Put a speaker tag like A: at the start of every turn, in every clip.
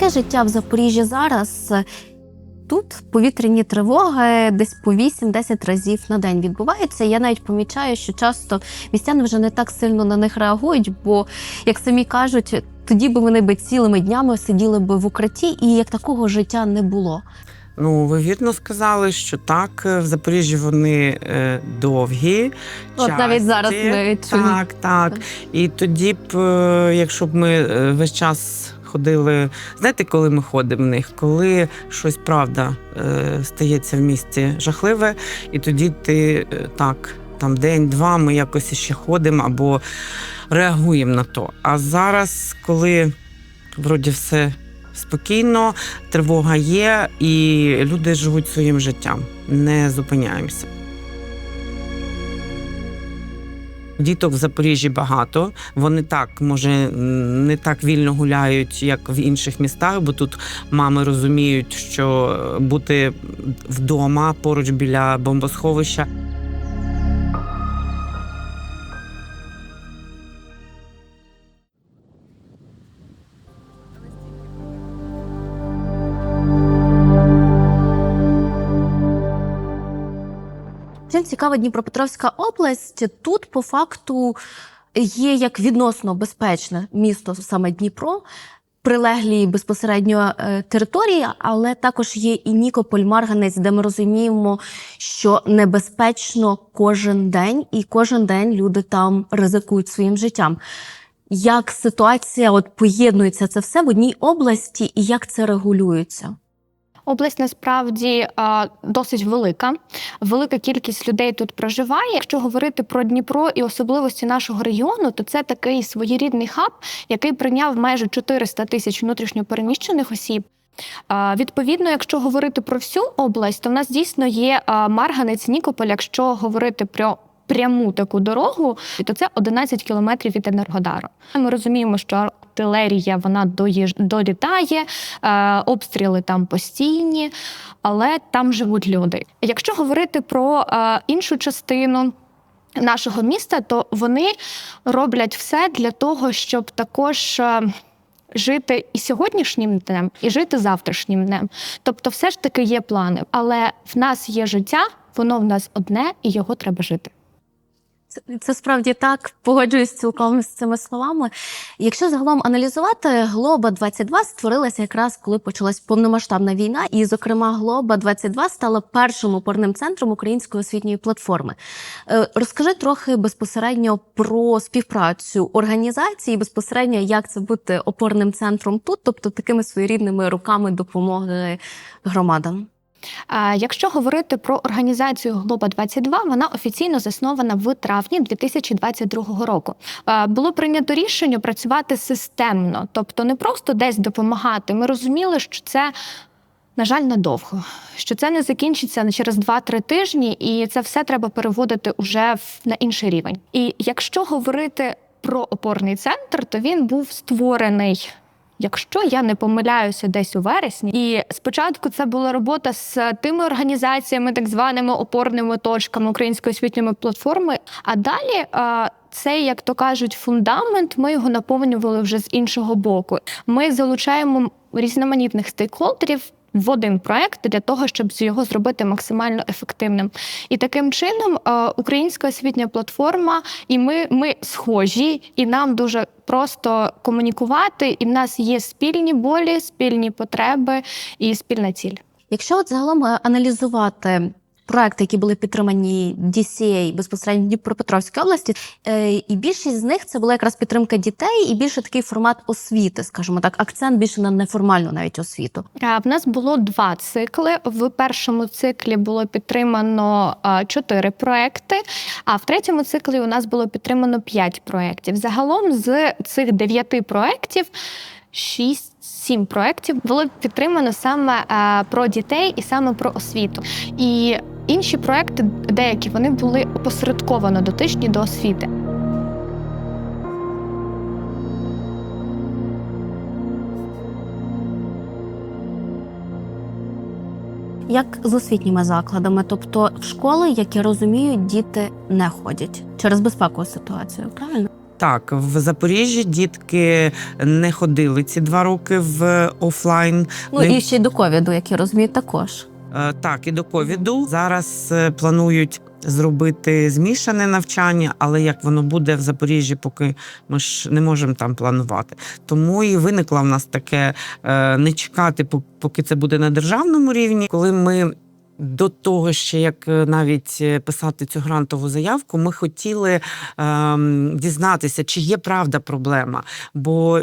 A: Яке життя в Запоріжжі зараз? Тут повітряні тривоги десь по 8-10 разів на день відбуваються. Я навіть помічаю, що часто містяни вже не так сильно на них реагують, бо, як самі кажуть, тоді би вони би цілими днями сиділи би в укритті, і як такого життя не було.
B: Ну, ви вірно сказали, що так, е, в Запоріжжі вони е, довгі.
A: От навіть зараз ми чуємо.
B: Так, так. І тоді б, е, якщо б ми е, весь час ходили, знаєте, коли ми ходимо в них, коли щось правда е, стається в місті жахливе, і тоді ти е, так, там день-два ми якось ще ходимо або реагуємо на то. А зараз, коли вроді все спокійно, тривога є, і люди живуть своїм життям, не зупиняємося. Діток в Запоріжжі багато. Вони так, може, не так вільно гуляють, як в інших містах, бо тут мами розуміють, що бути вдома поруч біля бомбосховища
A: цікава Дніпропетровська область, тут по факту є як відносно безпечне місто саме Дніпро, прилеглі безпосередньо е, території, але також є і Нікополь, Марганець, де ми розуміємо, що небезпечно кожен день, і кожен день люди там ризикують своїм життям. Як ситуація от поєднується це все в одній області, і як це регулюється?
C: Область насправді досить велика. Велика кількість людей тут проживає. Якщо говорити про Дніпро і особливості нашого регіону, то це такий своєрідний хаб, який прийняв майже 400 тисяч внутрішньопереміщених осіб. Відповідно, якщо говорити про всю область, то в нас дійсно є Марганець Нікополь. Якщо говорити про пряму таку дорогу, то це 11 кілометрів від Енергодару. Ми розуміємо, що артилерія вона доїж... долітає, е, обстріли там постійні, але там живуть люди. Якщо говорити про е, іншу частину. Нашого міста, то вони роблять все для того, щоб також е, жити і сьогоднішнім днем, і жити завтрашнім днем. Тобто, все ж таки є плани, але в нас є життя, воно в нас одне, і його треба жити.
A: Це, справді так, погоджуюсь цілком з цими словами. Якщо загалом аналізувати, Глоба 22 створилася якраз коли почалась повномасштабна війна, і, зокрема, Глоба 22 стала першим опорним центром української освітньої платформи. Е, Розкажи трохи безпосередньо про співпрацю організації, безпосередньо як це бути опорним центром тут, тобто такими своєрідними руками допомоги громадам.
C: Якщо говорити про організацію Глоба 22 вона офіційно заснована в травні 2022 року. Було прийнято рішення працювати системно, тобто не просто десь допомагати. Ми розуміли, що це. На жаль, надовго, що це не закінчиться через 2-3 тижні, і це все треба переводити уже на інший рівень. І якщо говорити про опорний центр, то він був створений Якщо я не помиляюся, десь у вересні, і спочатку це була робота з тими організаціями, так званими опорними точками української освітньої платформи. А далі а, цей, як то кажуть, фундамент, ми його наповнювали вже з іншого боку. Ми залучаємо різноманітних стейкхолдерів. В один проект для того, щоб його зробити максимально ефективним, і таким чином е, українська освітня платформа, і ми, ми схожі, і нам дуже просто комунікувати. І в нас є спільні болі, спільні потреби і спільна ціль.
A: Якщо от загалом е, аналізувати проекти, які були підтримані DCA безпосередньо в Дніпропетровській області, е, і більшість з них це була якраз підтримка дітей, і більше такий формат освіти, скажімо так, акцент більше на неформальну навіть освіту.
C: В нас було два цикли. В першому циклі було підтримано чотири проекти, а в третьому циклі у нас було підтримано п'ять проєктів. Загалом з цих дев'яти проєктів шість-сім проєктів було підтримано саме а, про дітей і саме про освіту. І інші проекти, деякі вони були опосередковано дотичні до освіти.
A: Як з освітніми закладами, тобто в школи, як я розумію, діти не ходять через безпекову ситуацію, правильно?
B: Так, в Запоріжжі дітки не ходили ці два роки в офлайн.
A: Ну і ще й до ковіду, як я розумію, також.
B: Е, Так, і до ковіду зараз е, планують зробити змішане навчання, але як воно буде в Запоріжжі, поки ми ж не можемо там планувати. Тому і виникло в нас таке е, не чекати, поки це буде на державному рівні, коли ми. До того, ще як е, навіть е, писати цю грантову заявку, ми хотіли ем, дізнатися, чи є правда проблема. Бо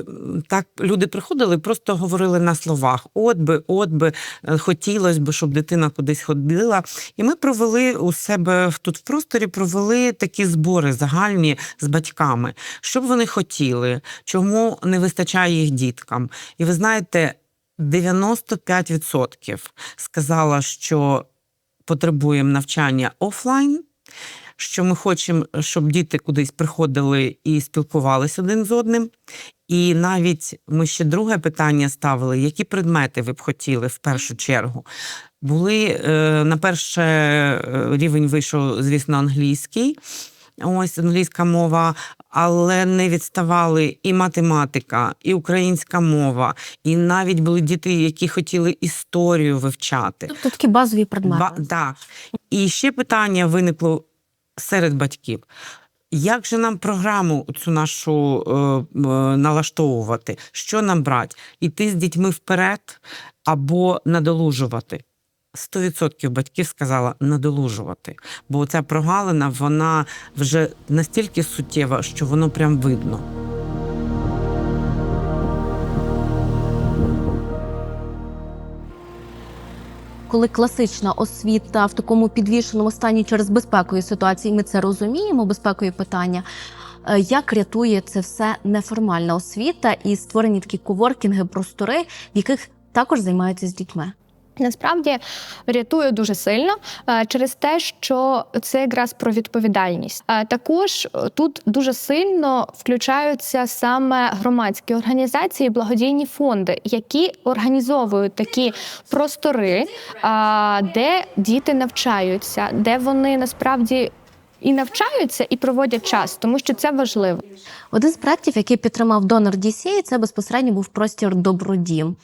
B: так люди приходили, просто говорили на словах: от би, от би, е, хотілося б, щоб дитина кудись ходила. І ми провели у себе тут в просторі провели такі збори загальні з батьками, що б вони хотіли, чому не вистачає їх діткам. І ви знаєте, 95% сказала, що потребуємо навчання офлайн. Що ми хочемо, щоб діти кудись приходили і спілкувалися один з одним. І навіть ми ще друге питання ставили: які предмети ви б хотіли в першу чергу? Були е, на перше е, рівень вийшов, звісно, англійський. Ось англійська мова, але не відставали і математика, і українська мова, і навіть були діти, які хотіли історію вивчати.
A: Тобто такі базові предмети.
B: Ба, да. І ще питання виникло серед батьків. Як же нам програму цю нашу е, е, налаштовувати? Що нам брати? Іти з дітьми вперед або надолужувати? 100% батьків сказала надолужувати, бо ця прогалина вона вже настільки суттєва, що воно прям видно.
A: коли класична освіта в такому підвішеному стані через безпекові ситуації, ми це розуміємо, безпекові питання. е, Як рятує це все неформальна освіта і створені такі коворкінги, простори, в яких також займаються з дітьми?
C: Насправді рятує дуже сильно е, через те, що це якраз про відповідальність. Е, Також е, тут дуже сильно включаються саме громадські організації, благодійні фонди, які організовують такі простори, де діти навчаються, де вони насправді. І навчаються, і проводять час, тому що це важливо.
A: Один з проєктів, який підтримав донор DCA, це безпосередньо був простір Добродім.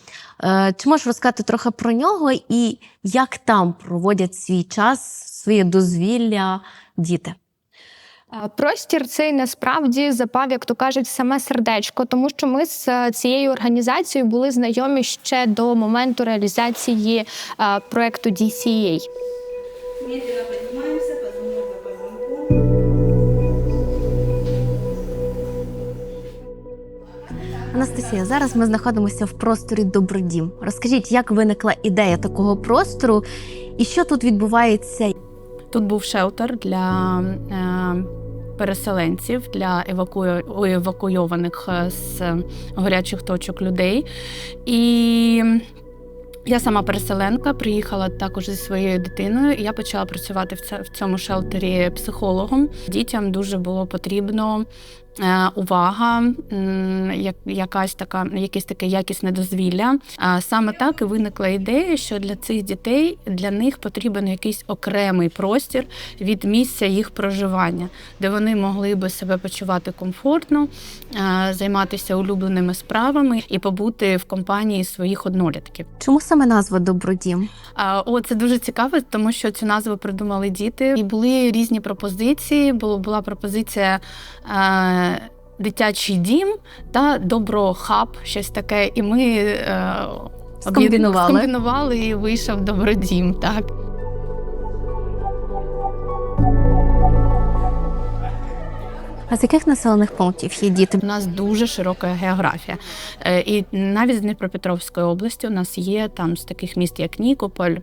A: Е, Чи можеш розказати трохи про нього і як там проводять свій час, своє дозвілля діти?
C: Е, Простір цей насправді запав, як то кажуть, саме сердечко, тому що ми з е, цією організацією були знайомі ще до моменту реалізації е, проекту DCA.
A: Анастасія, зараз ми знаходимося в просторі Добродім. Розкажіть, як виникла ідея такого простору і що тут відбувається?
D: Тут був шелтер для е, переселенців, для еваку... евакуйованих е, з гарячих точок людей. І я сама переселенка, приїхала також зі своєю дитиною, і я почала працювати в цьому шелтері психологом. Дітям дуже було потрібно. Е, Увага, як- якась така, якесь таке якісне дозвілля. А саме так і виникла ідея, що для цих дітей для них потрібен якийсь окремий простір від місця їх проживання, де вони могли би себе почувати комфортно, е, займатися улюбленими справами і побути в компанії своїх однолітків.
A: Чому саме назва Добродім?
D: О, це дуже цікаво, тому що цю назву придумали діти. І були різні пропозиції. Була пропозиція. Дитячий дім та доброхаб, щось таке. І ми е,
A: Скомбінували.
D: скомбінували і вийшов добродім. Так.
A: А з яких населених пунктів є діти?
D: У нас дуже широка географія. Е, І навіть з Дніпропетровської області у нас є там з таких міст, як Нікополь.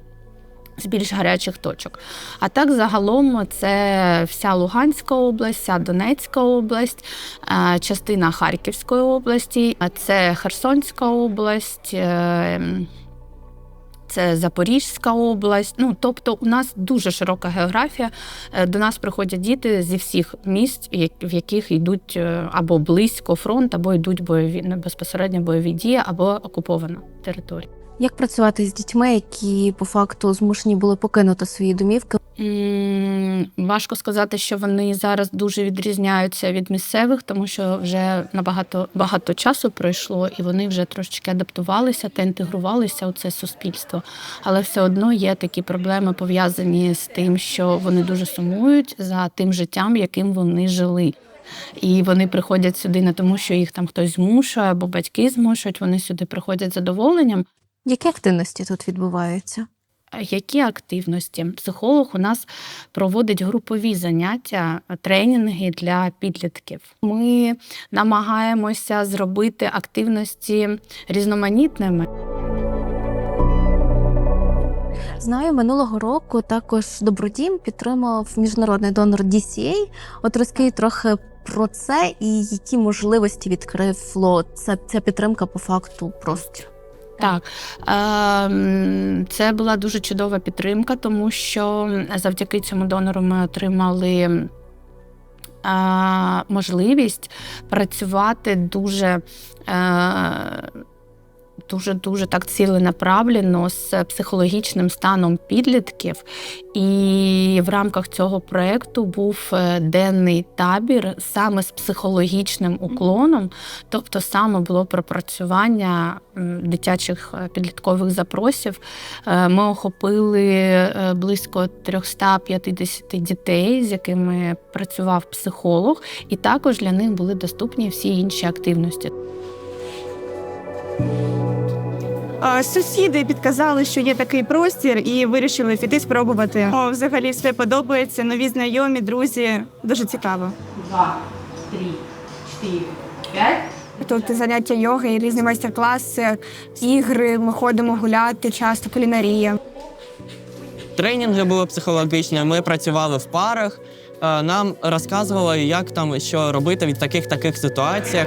D: З більш гарячих точок. А так загалом це вся Луганська область, вся Донецька область, е, частина Харківської області, це Херсонська область, е, це Запорізька область. Ну тобто, у нас дуже широка географія. Е, До нас приходять діти зі всіх місць, в яких йдуть або близько фронт, або йдуть бойові безпосередньо бойові дії, або окупована територія.
A: Як працювати з дітьми, які по факту змушені були покинути свої домівки?
D: Важко сказати, що вони зараз дуже відрізняються від місцевих, тому що вже набагато багато часу пройшло, і вони вже трошечки адаптувалися та інтегрувалися у це суспільство. Але все одно є такі проблеми пов'язані з тим, що вони дуже сумують за тим життям, яким вони жили. І вони приходять сюди не тому, що їх там хтось змушує або батьки змушують. Вони сюди приходять задоволенням.
A: Які активності тут відбуваються?
D: Які активності? Психолог у нас проводить групові заняття, тренінги для підлітків. Ми намагаємося зробити активності різноманітними.
A: Знаю, минулого року також Добродім підтримав міжнародний донор DCA. От розкажіть трохи про це і які можливості відкрив флот. Це ця підтримка по факту простір.
D: Так, ем, це була дуже чудова підтримка, тому що завдяки цьому донору ми отримали е, можливість працювати дуже. Дуже дуже так ціленаправлено з психологічним станом підлітків, і в рамках цього проекту був е, денний табір саме з психологічним уклоном, тобто саме було пропрацювання дитячих е, підліткових запросів. Е, Ми охопили близько 350 дітей, з якими працював психолог, і також для них були доступні всі інші активності.
E: А, Сусіди підказали, що є такий простір, і вирішили піти спробувати. О, взагалі все подобається. Нові знайомі, друзі. Дуже цікаво.
F: два, три, четыре, пять.
E: Тут заняття йоги, різні майстер-класи, ігри. Ми ходимо гуляти, часто кулінарія.
G: Тренінги були психологічні. Ми працювали в парах. Е, Нам розказували, як там що робити в таких таких ситуаціях.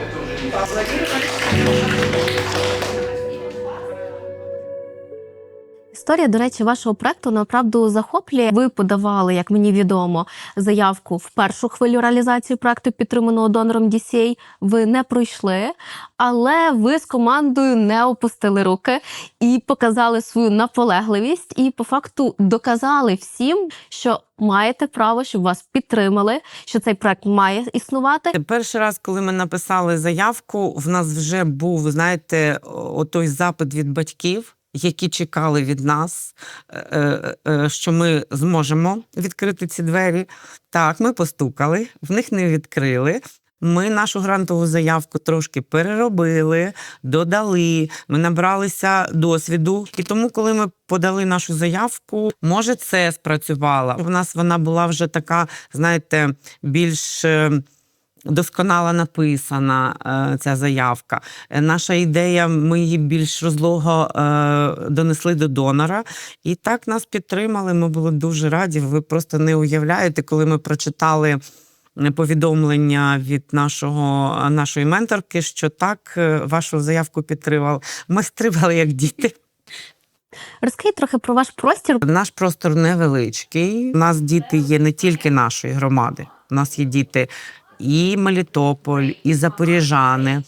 A: Історія, до речі, вашого проекту направду захоплює. Ви подавали, як мені відомо, заявку в першу хвилю реалізації проекту, підтриманого донором DCA. Ви не пройшли, але ви з командою не опустили руки і показали свою наполегливість, і по факту доказали всім, що маєте право, щоб вас підтримали, що цей проект має існувати.
B: Перший раз, коли ми написали заявку, в нас вже був, знаєте, о- той запит від батьків. Які чекали від нас, е, е, що ми зможемо відкрити ці двері. Так, ми постукали, в них не відкрили. Ми нашу грантову заявку трошки переробили, додали. Ми набралися досвіду. І тому, коли ми подали нашу заявку, може, це спрацювало. У нас вона була вже така, знаєте, більш. Досконало написана е, ця заявка. Е, Наша ідея, ми її більш розлого е, донесли до донора, і так нас підтримали. Ми були дуже раді. Ви просто не уявляєте, коли ми прочитали. Повідомлення від нашого нашої менторки, що так вашу заявку підтримав. Ми стримали як діти.
A: Розкажіть трохи про ваш простір.
B: Наш простор невеличкий. У нас діти є не тільки нашої громади. У нас є діти і Мелітополь, і Запоріжани,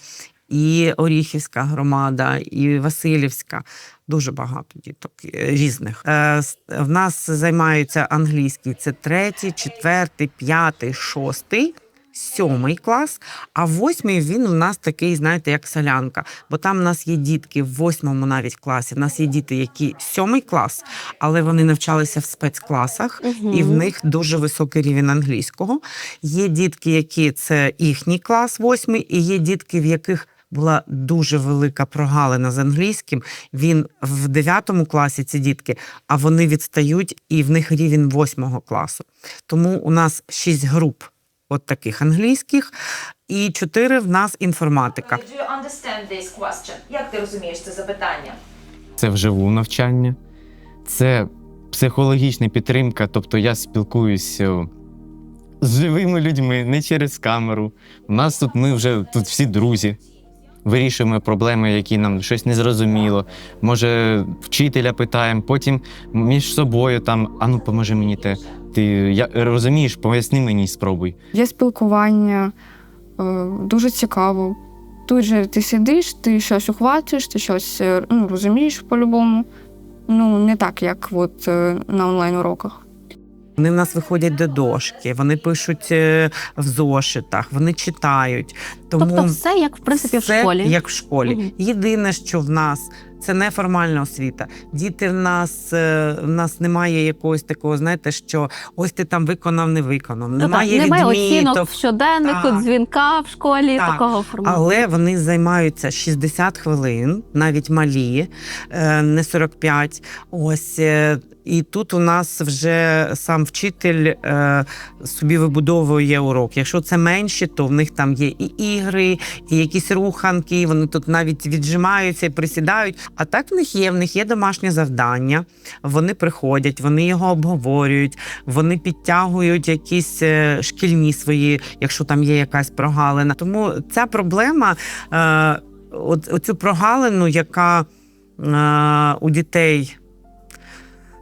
B: і Оріхівська громада, і Васильівська. Дуже багато діток е, різних. Е, В нас займаються англійський. Це третій, четвертий, п'ятий, шостий. Сьомий клас, а восьмий він у нас такий, знаєте, як солянка. Бо там у нас є дітки в восьмому навіть класі. У нас є діти, які сьомий клас, але вони навчалися в спецкласах, і в них дуже високий рівень англійського. Є дітки, які це їхній клас, восьмий, і є дітки, в яких була дуже велика прогалина з англійським. Він в дев'ятому класі ці дітки, а вони відстають, і в них рівень восьмого класу. Тому у нас шість груп от таких англійських, і чотири в нас інформатика.
F: Do you understand this question? Як ти розумієш це запитання?
H: це вживу навчання, це психологічна підтримка. Тобто я спілкуюся з живими людьми, не через камеру. У нас тут ми вже тут всі друзі. Вирішуємо проблеми, які нам щось не зрозуміло. Може, вчителя питаємо, потім між собою там, ану, поможи мені те. Ти я, розумієш, поясни мені, спробуй.
I: Є спілкування, е, дуже цікаво. тут же ти сидиш, ти щось ухвачуєш, ти щось е, ну, розумієш по-любому. Ну, не так, як от е, на онлайн-уроках.
B: Вони в нас виходять до дошки, вони пишуть в зошитах, вони читають. Тому
A: Тобто все як в принципі в школі.
B: як в школі.
A: Мгм.
B: Єдине, що в нас це неформальна освіта. Діти в нас е, в нас немає якогось такого, знаєте, що ось ти там виконав, не виконав.
A: Ну,
B: Немає
A: так, немає
B: відміток.
A: оцінок в щоденнику,
B: Так.
A: дзвінка в школі
B: Так.
A: такого формату.
B: Але вони займаються 60 хвилин, навіть малі, е, не 45. Ось е, і тут у нас вже сам вчитель е, собі вибудовує урок. Якщо це менші, то в них там є і ігри, і якісь руханки. Вони тут навіть віджимаються і присідають. А так в них є. В них є домашнє завдання. Вони приходять, вони його обговорюють, вони підтягують якісь е, шкільні свої, якщо там є якась прогалина. Тому ця проблема, е, оцю прогалину, яка е, у дітей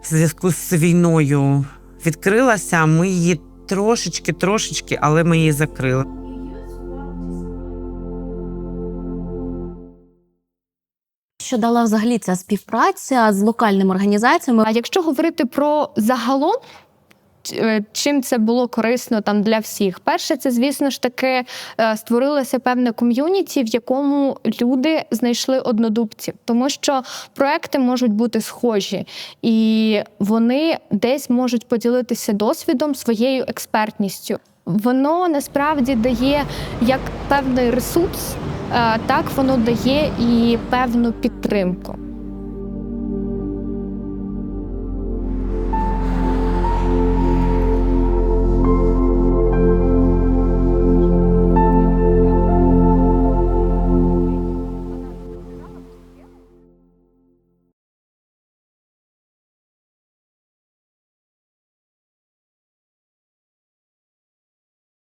B: в зв'язку з війною відкрилася, ми її трошечки, трошечки, але ми її закрили.
A: Що дала взагалі ця співпраця з локальними організаціями?
C: А якщо говорити про загалом, е, чим це було корисно там для всіх? Перше, це звісно ж таки е, створилося певне ком'юніті, в якому люди знайшли однодубців, тому що проекти можуть бути схожі, і вони десь можуть поділитися досвідом, своєю експертністю. Воно насправді дає як певний ресурс, так воно дає і певну підтримку.